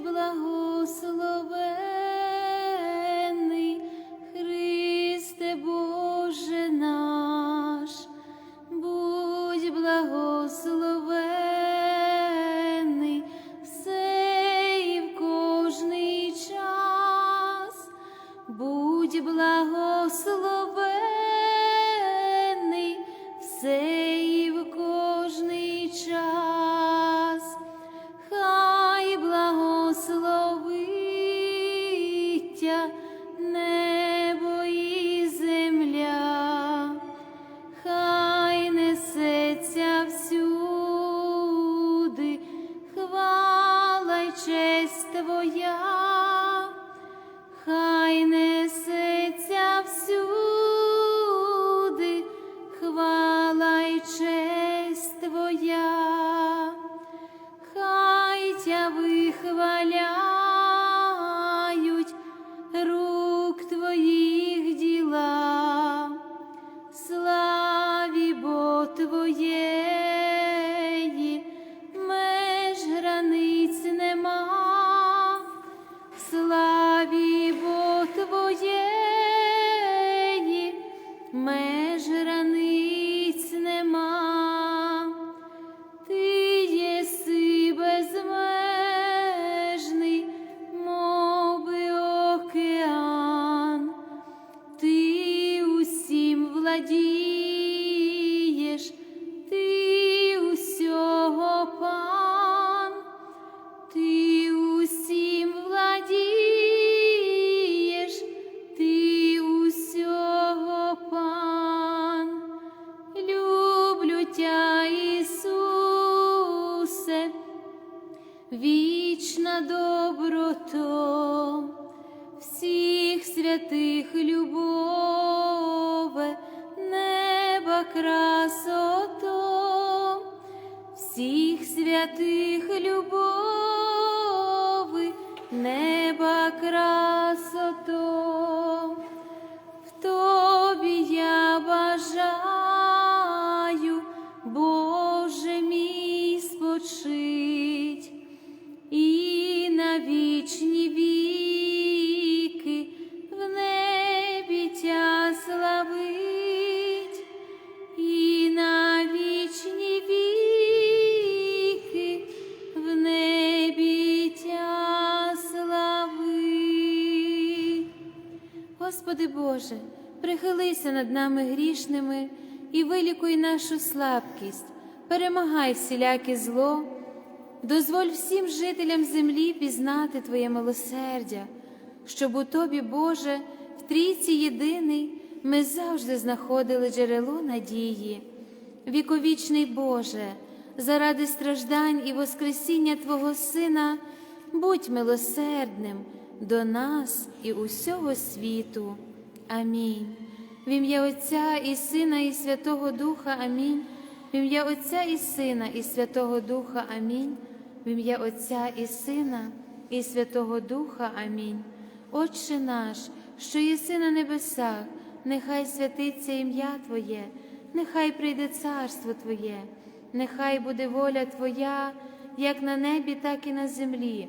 будь всіх святих любови, неба красото. Господи Боже, прихилися над нами грішними і вилікуй нашу слабкість, перемагай всіляке зло, дозволь всім жителям землі пізнати Твоє милосердя, щоб у Тобі, Боже, в трійці єдиний ми завжди знаходили джерело надії. Віковічний Боже, заради страждань і Воскресіння Твого Сина, будь милосердним до нас і усього світу. Амінь. В ім'я Отця і Сина, і Святого Духа. Амінь. В ім'я Отця і Сина, і Святого Духа. Амінь. В ім'я Отця і Сина, і Святого Духа. Амінь. Отче наш, що єси на небесах, нехай святиться ім'я Твоє, нехай прийде царство Твоє, нехай буде воля Твоя, як на небі, так і на землі.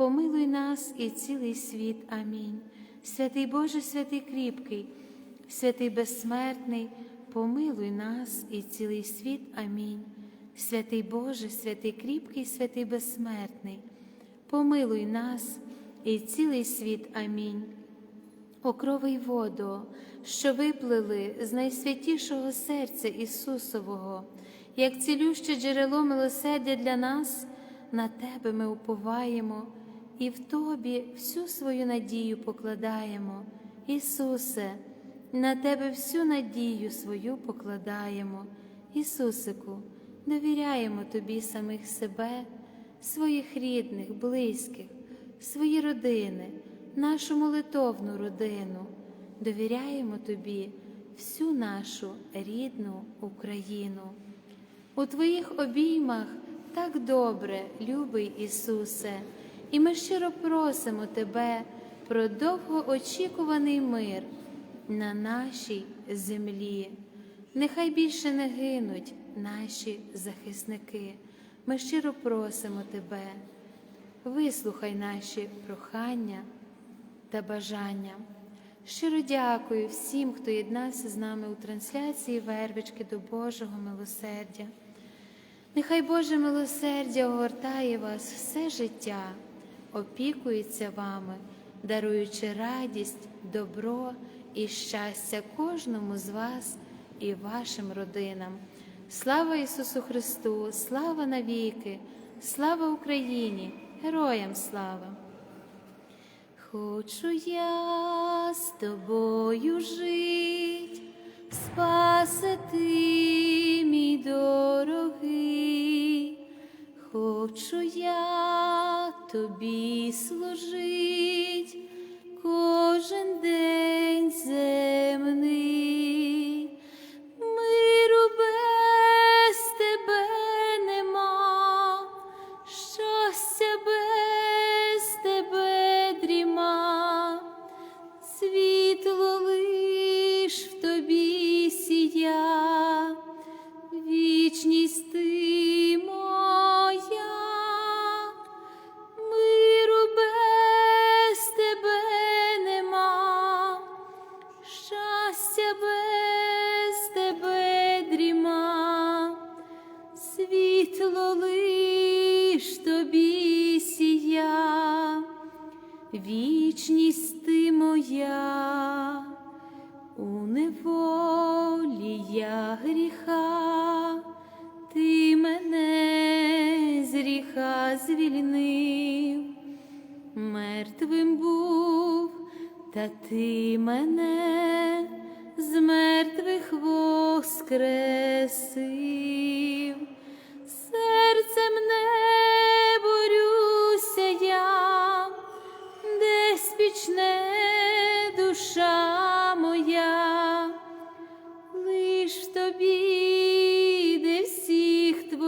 помилуй нас і цілий світ. Амінь. Святий Боже, святий кріпкий, святий безсмертний, помилуй нас і цілий світ. Амінь. Святий Боже, святий кріпкий, святий безсмертний, помилуй нас і цілий світ. Амінь. Окровий воду, що виплили з найсвятішого серця Ісусового, як цілюще джерело милосердя для нас, на Тебе ми уповаємо і в Тобі всю свою надію покладаємо. Ісусе, на Тебе всю надію свою покладаємо. Ісусику, довіряємо Тобі самих себе, своїх рідних, близьких, свої родини, нашу молитовну родину. Довіряємо Тобі всю нашу рідну Україну. У Твоїх обіймах так добре, любий Ісусе. І ми щиро просимо Тебе про довгоочікуваний мир на нашій землі. Нехай більше не гинуть наші захисники. Ми щиро просимо Тебе, вислухай наші прохання та бажання. Щиро дякую всім, хто єднався з нами у трансляції вервички до Божого милосердя. Нехай Боже милосердя огортає вас все життя опікується вами, даруючи радість, добро і щастя кожному з вас і вашим родинам. Слава Ісусу Христу, слава навіки, слава Україні, героям слава! Хочу я з тобою жить, спаси ти, мій дорогий, хочу я тобі служить кожен день земний. Гріха, ти мене з гріха звільнив. Мертвим був, та ти мене з мертвих воскресив, серцем не борюся я, де спічне душа моя, лиш тобі,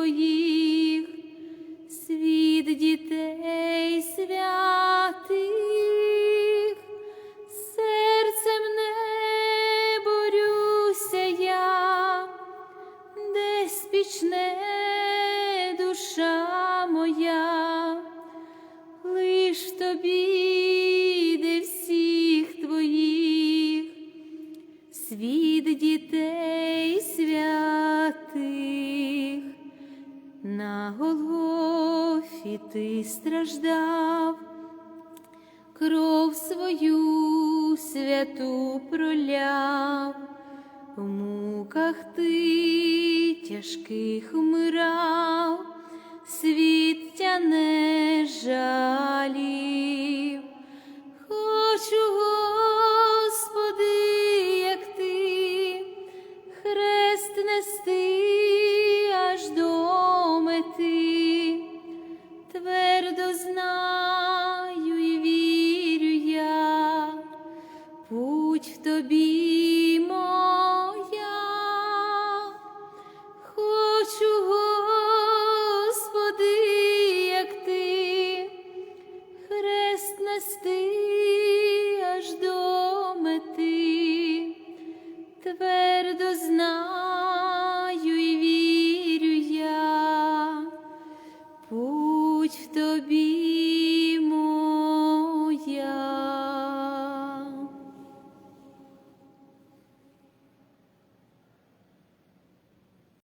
твоїх світ дітей кров свою святу проляв, в муках ти тяжких вмирав, світ тя не жалів.